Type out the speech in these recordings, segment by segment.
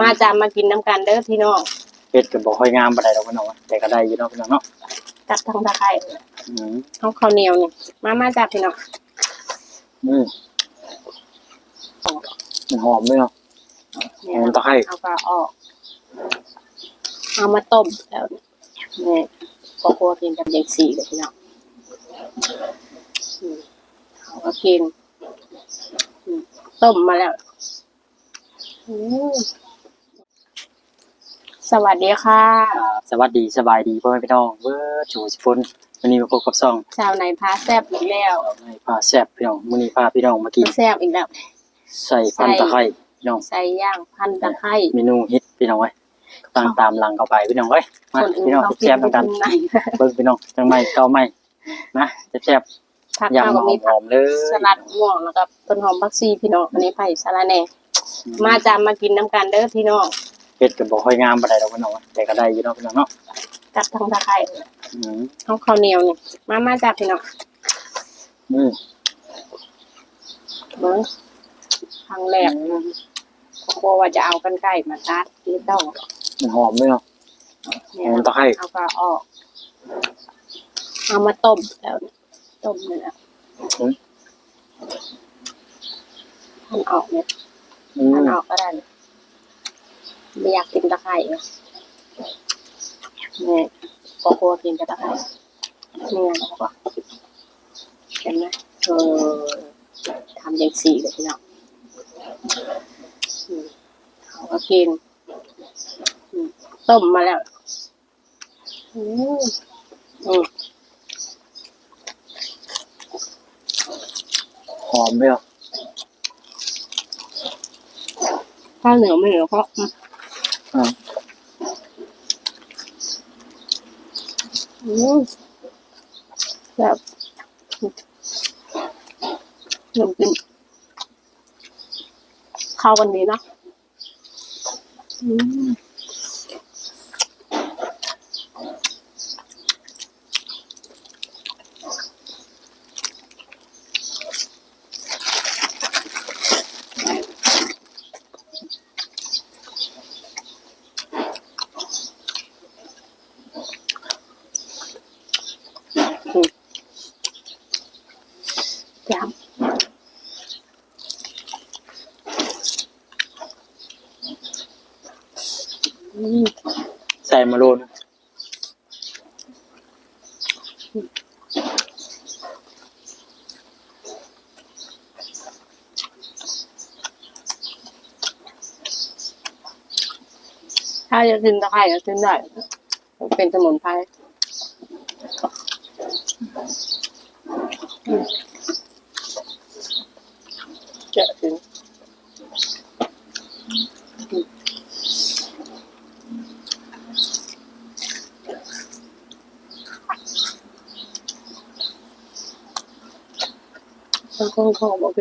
มาจามมากินน้ำกันเด้อพี่น้องเฮ็ดก็บ่ค่อยงามปานใดดอกพี่น้องแต่ก็ได้อยู่เนาะพี่น้องเนาะกับทางตะไคร้อืมเอาข้าวเหนียวนี่มามาจ้าพี่น้องอืมมันหอมเลยเนาะหอมตะไคร้ เอาปลาออก เอามาต้มแล้วนี่ก็ครัวกินกับเด็กสี่เลยพี่น้องอืมเขาก็กินอืมต้มมาแล้วอืม สวัสดีค่ะอ่าสวัสดีสบายดีพ่อแม่พี่น้องเบิดจูสิพุ่นวันนี้มาพบกับซ่องชาวไหนพาแซบอีกแล้วในพาแซ่บพี่น้องมื้อนี้พาพี่น้องมากินแซบอีกแล้วใส่พันตะไคร้พี่น้องใส่ย่างพันตะไคร้เมนูฮิตพี่น้องเว้ยตั้งตามหลังเข้าไปพี่น้องเว้ยมาคนอื่นพี่น้องเขากิแซ่นบไปๆกันถึงไหนเบิ่งพี่น้องจังไม่เก่าไม่นะแซ่บผักๆยำข้าวหก็มีผัอกมๆเลยสลัดม่วงแล้วก็ต้นหอมผักชีพี่น้องอันนี้ไผ่สาระแหน่มาจามมากินน้ำกันเด้อพี่น้องเฮ็ดก็บ่ค่อยงามปานใดดอกพี่น้องแต่ก็ได้อยู่เนาะพี่น้องเนาะกับทางตะไคร้อืมเอาข้าวเหนียวนี่มามาจ้าพี่น้องอืมเบิ้งครั้งแรกก็กลัวว่าจะเอากันไก่มาตัดนี่ต้องมันหอมเลยเนาะ เนี่ยหอมตะไคร้ เอาปลาออก เอามาต้มแล้วต้มนี่แหละอืมท่านออกเนี่ยอืท่านมออกก็ได้นะ ไม่อยากกินตะไคร้เนี่ยนี่ก็กลัวกินแต่ตะไคร้เนี่ยแล้วก็เห็นไหมเออทำอย่างสี่เลยพี่น้องอืมเขาก็กินอืมต้มมาแล้วอืมอืมหอมเลยเนาะข้าวเหนียวไม่เหนียวก็อืมอืม อืมแบบหนุ่มกินเข้ากันดีเนาะอืมจำอืม ใส่มาโรนถ้าจะกินตะไคร้ก็กินได้เป็นสมุนไพรจาะถึง บางคนเขาบอก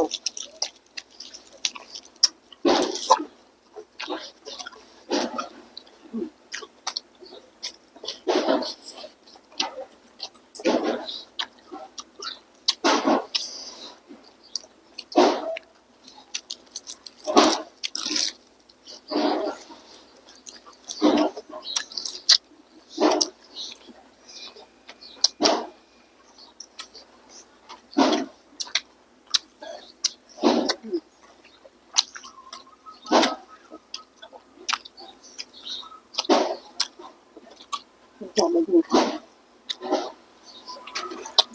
ว่ bỏ mình người khác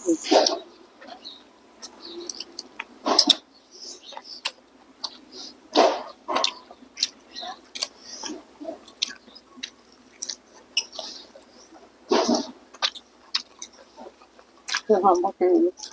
Hãy subscribe cho kênh Ghiền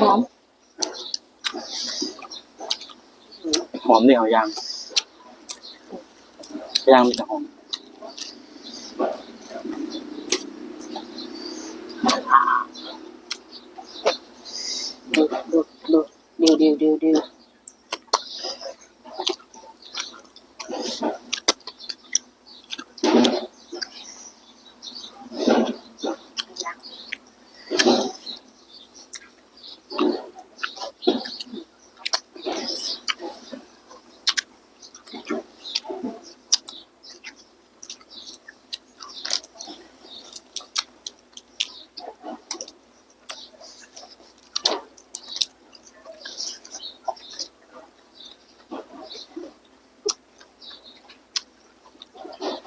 หอม หอมนี่เขาย่างย่างมีแต่หอมดูดูดูดิวดิวดิ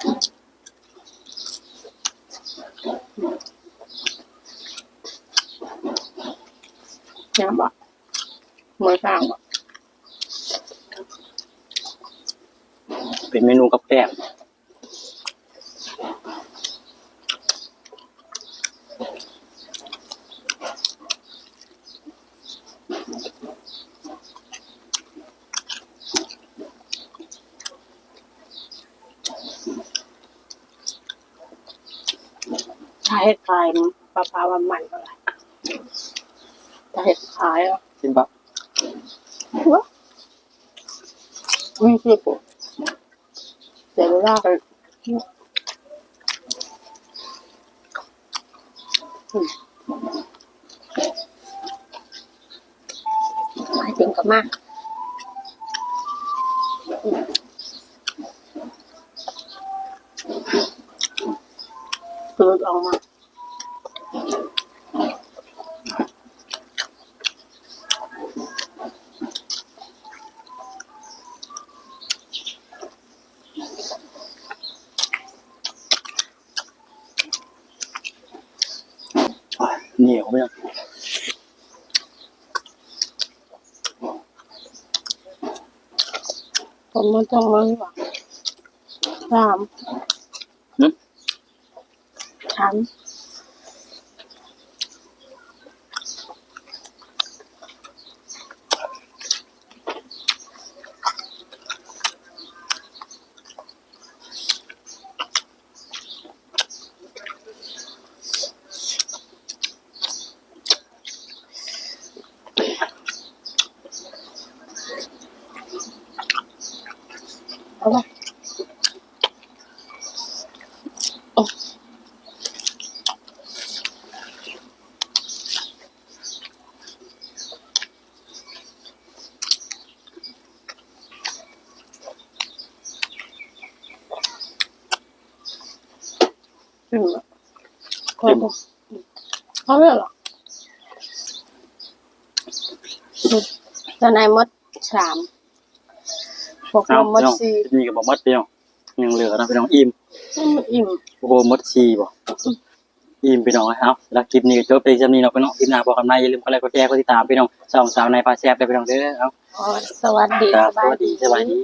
ยังบอกมือข้างบอกเป็นเมนูกับแกล้ม ถ้าเห็ดขายมันปลาปลาวันมันก็ไรถ้าเห็ดขายอะชิมปะวะไม่คือปุ๊บเดี๋ยวเวลากันอืมไอติมกับมากอืมเปิดออกมา อะ เหนียวไหมอะผมมันต้องเลยว่ะสามหึสามาไปโอ้อืมพอพอพอไม่หรอกอืมตอนไหนมดสาม พวกเอาเรามพี่ดน้องสี่นี่กับบะมดพี่น้องยังเหลือนะพี่น้องอิ่มอืมอิ่มโอ้โหมดชีบ่อิ่มพี่น้องครับแล้วคลิปนี้ก็จบไปจำนี้เนาะพี่น้องคลิปหน้าบอกกันใหม่อย่าลืมกดไลค์กดแชร์กดติดตามพี่น้องสองสาวในพาแซ่บได้พี่น้องเด้อเอาอ๋อสวัสดีครับสสบายวัสดีสวัสดี